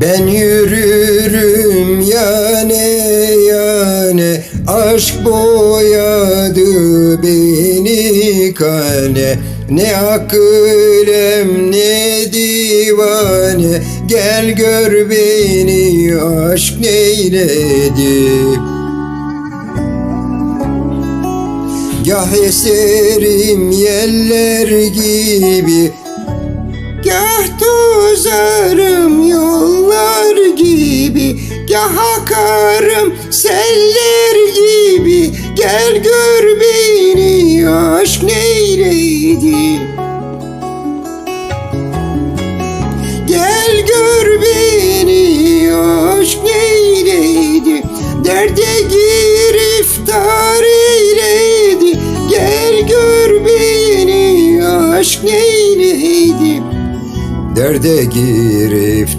Ben yürürüm yane yane Aşk boyadı beni kane. Ne akılem ne divane Gel gör beni aşk neyledi? Gah eserim yeller gibi Gah tozarım gibi Gah akarım seller gibi. Gel gör beni aşk neyledi Gel gör beni aşk neyledi Derde giriftar eyledi. Gel gör beni aşk neyledi Derde giriftar